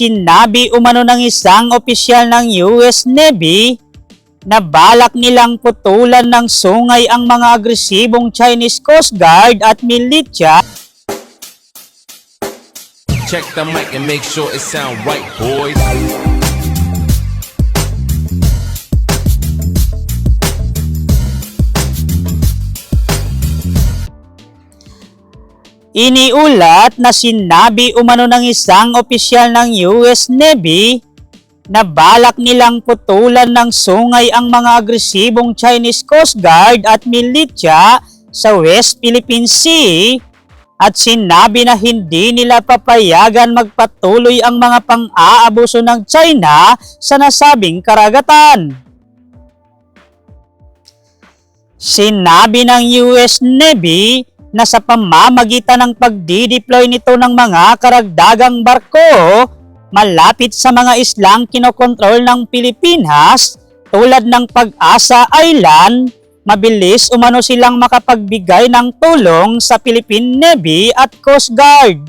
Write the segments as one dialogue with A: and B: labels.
A: sinabi umano ng isang opisyal ng US Navy na balak nilang putulan ng sungay ang mga agresibong Chinese Coast Guard at militia
B: Check the mic and make sure it sound right, boys.
A: Iniulat na sinabi umano ng isang opisyal ng US Navy na balak nilang putulan ng sungay ang mga agresibong Chinese Coast Guard at militia sa West Philippine Sea at sinabi na hindi nila papayagan magpatuloy ang mga pang-aabuso ng China sa nasabing karagatan. Sinabi ng US Navy na sa pamamagitan ng pagdideploy nito ng mga karagdagang barko malapit sa mga islang kinokontrol ng Pilipinas tulad ng Pag-asa Island, mabilis umano silang makapagbigay ng tulong sa Philippine Navy at Coast Guard.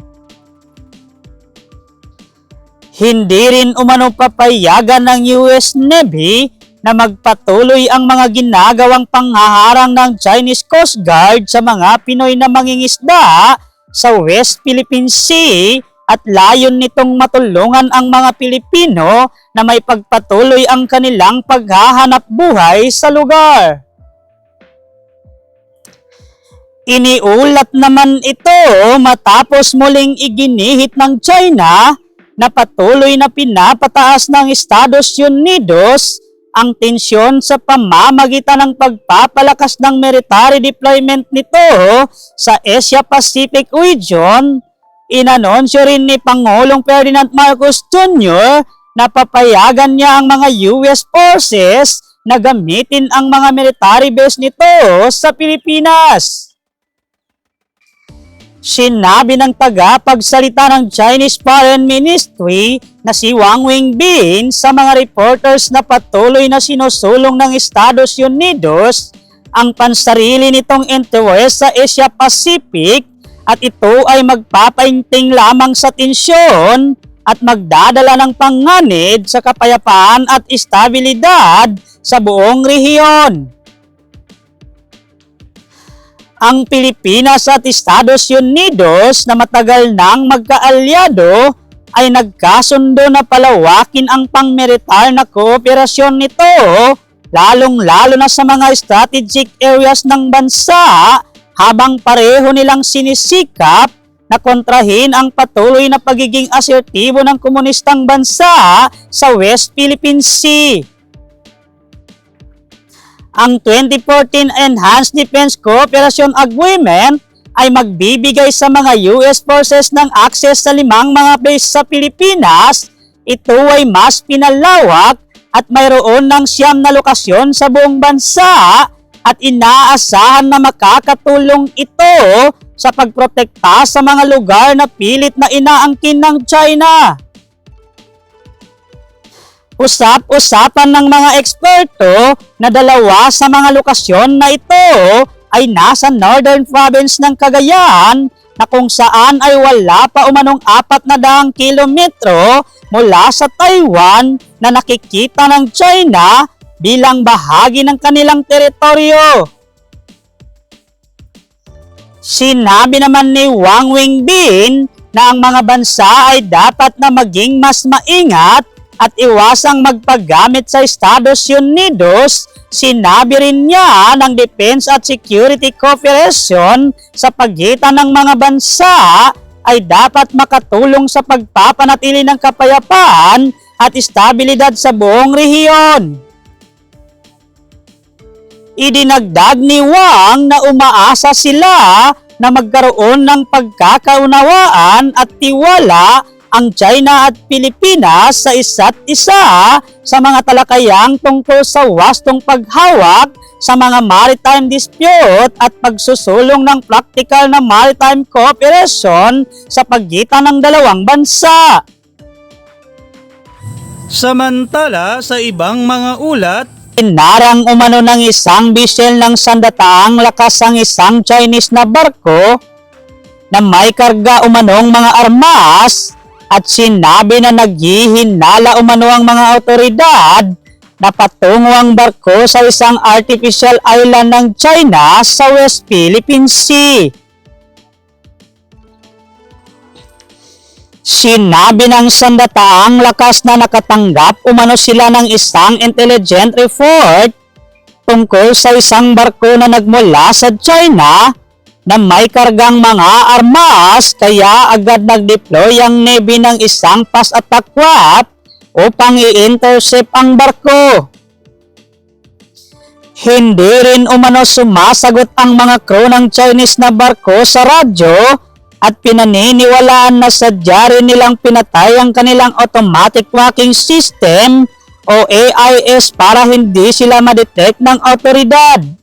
A: Hindi rin umano papayagan ng US Navy na magpatuloy ang mga ginagawang panghaharang ng Chinese Coast Guard sa mga Pinoy na mangingisda sa West Philippine Sea at layon nitong matulungan ang mga Pilipino na may pagpatuloy ang kanilang paghahanap buhay sa lugar. Iniulat naman ito matapos muling iginihit ng China na patuloy na pinapataas ng Estados Unidos ang tensyon sa pamamagitan ng pagpapalakas ng military deployment nito sa Asia Pacific region. Inanonsyo rin ni Pangulong Ferdinand Marcos Jr. na papayagan niya ang mga US forces na gamitin ang mga military base nito sa Pilipinas. Sinabi ng tagapagsalita ng Chinese Foreign Ministry na si Wang Wenbin sa mga reporters na patuloy na sinusulong ng Estados Unidos ang pansarili nitong interest sa Asia Pacific at ito ay magpapainting lamang sa tensyon at magdadala ng panganib sa kapayapaan at estabilidad sa buong rehiyon ang Pilipinas at Estados Unidos na matagal nang magkaalyado ay nagkasundo na palawakin ang pangmilitar na kooperasyon nito lalong-lalo na sa mga strategic areas ng bansa habang pareho nilang sinisikap na kontrahin ang patuloy na pagiging asertibo ng komunistang bansa sa West Philippine Sea ang 2014 Enhanced Defense Cooperation Agreement ay magbibigay sa mga US forces ng access sa limang mga base sa Pilipinas. Ito ay mas pinalawak at mayroon ng siyam na lokasyon sa buong bansa at inaasahan na makakatulong ito sa pagprotekta sa mga lugar na pilit na inaangkin ng China. Usap-usapan ng mga eksperto na dalawa sa mga lokasyon na ito ay nasa northern province ng Cagayan na kung saan ay wala pa umanong apat na daang kilometro mula sa Taiwan na nakikita ng China bilang bahagi ng kanilang teritoryo. Sinabi naman ni Wang Wenbin na ang mga bansa ay dapat na maging mas maingat at iwasang magpagamit sa Estados Unidos, sinabi rin niya ng Defense at Security Cooperation sa pagitan ng mga bansa ay dapat makatulong sa pagpapanatili ng kapayapaan at estabilidad sa buong rehiyon. Idinagdag ni Wang na umaasa sila na magkaroon ng pagkakaunawaan at tiwala ang China at Pilipinas sa isa't isa sa mga talakayang tungkol sa wastong paghawak sa mga maritime dispute at pagsusulong ng practical na maritime cooperation sa pagitan ng dalawang bansa. Samantala sa ibang mga ulat, Inarang umano ng isang bisel ng sandataang lakas ang isang Chinese na barko na may karga umanong mga armas at sinabi na naghihinala umano ang mga otoridad na patungo ang barko sa isang artificial island ng China sa West Philippine Sea. Sinabi ng sandataang lakas na nakatanggap umano sila ng isang intelligent report tungkol sa isang barko na nagmula sa China na may kargang mga armas kaya agad nag-deploy ang Navy ng isang fast attack craft upang i-intercept ang barko. Hindi rin umano sumasagot ang mga crew ng Chinese na barko sa radyo at pinaniniwalaan na sadya rin nilang pinatay ang kanilang automatic tracking system o AIS para hindi sila madetect ng autoridad.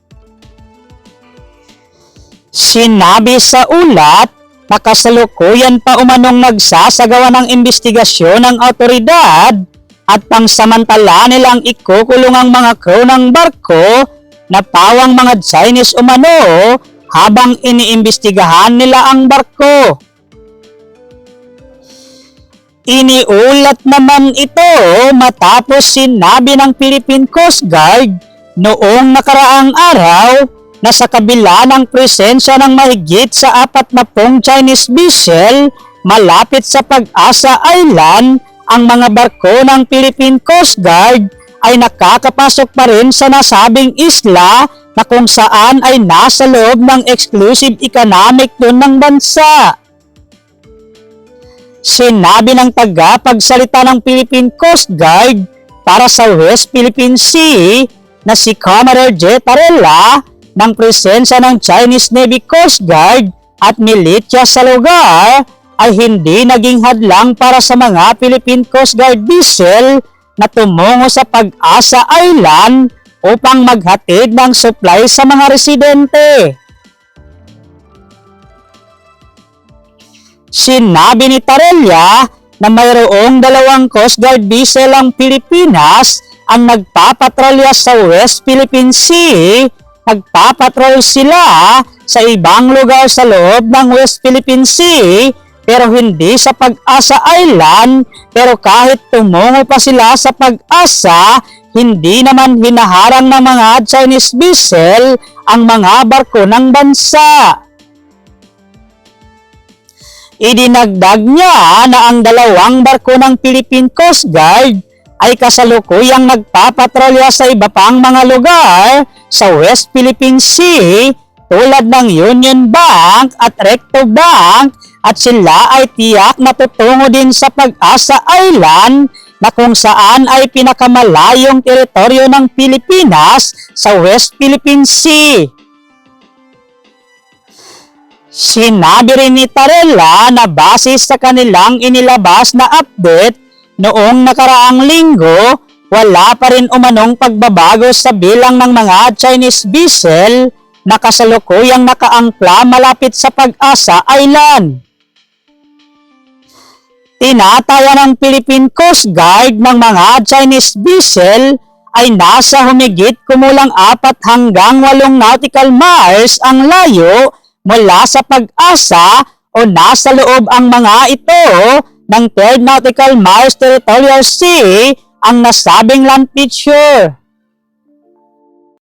A: Sinabi sa ulat na kasalukuyan pa umanong nagsasagawa ng investigasyon ng autoridad at pangsamantala nilang ikukulong ang mga crew ng barko na pawang mga Chinese umano habang iniimbestigahan nila ang barko. Iniulat naman ito matapos sinabi ng Philippine Coast Guard noong nakaraang araw na sa kabila ng presensya ng mahigit sa apat na pong Chinese vessel malapit sa Pag-asa Island, ang mga barko ng Philippine Coast Guard ay nakakapasok pa rin sa nasabing isla na kung saan ay nasa loob ng exclusive economic zone ng bansa. Sinabi ng tagapagsalita ng Philippine Coast Guard para sa West Philippine Sea na si Commodore J. Tarella ng presensya ng Chinese Navy Coast Guard at militia sa lugar ay hindi naging hadlang para sa mga Philippine Coast Guard vessel na tumungo sa Pag-asa Island upang maghatid ng supply sa mga residente. Sinabi ni Tarella na mayroong dalawang Coast Guard vessel ang Pilipinas ang nagpapatrolya sa West Philippine Sea. Nagpapatrol sila sa ibang lugar sa loob ng West Philippine Sea pero hindi sa Pag-asa Island pero kahit tumungo pa sila sa Pag-asa hindi naman hinaharang ng mga Chinese vessel ang mga barko ng bansa. Idinagdag niya na ang dalawang barko ng Philippine Coast Guard ay kasalukuyang nagpapatrolya sa iba pang mga lugar sa West Philippine Sea tulad ng Union Bank at Recto Bank at sila ay tiyak na tutungo din sa Pag-asa Island na kung saan ay pinakamalayong teritoryo ng Pilipinas sa West Philippine Sea. Sinabi rin ni Tarella na base sa kanilang inilabas na update noong nakaraang linggo, wala pa rin umanong pagbabago sa bilang ng mga Chinese vessel na kasalukuyang nakaangkla malapit sa Pag-asa Island. Tinataya ng Philippine Coast Guard ng mga Chinese vessel ay nasa humigit kumulang apat hanggang walong nautical miles ang layo mula sa pag-asa o nasa loob ang mga ito ng 3 nautical miles territorial sea ang nasabing land feature.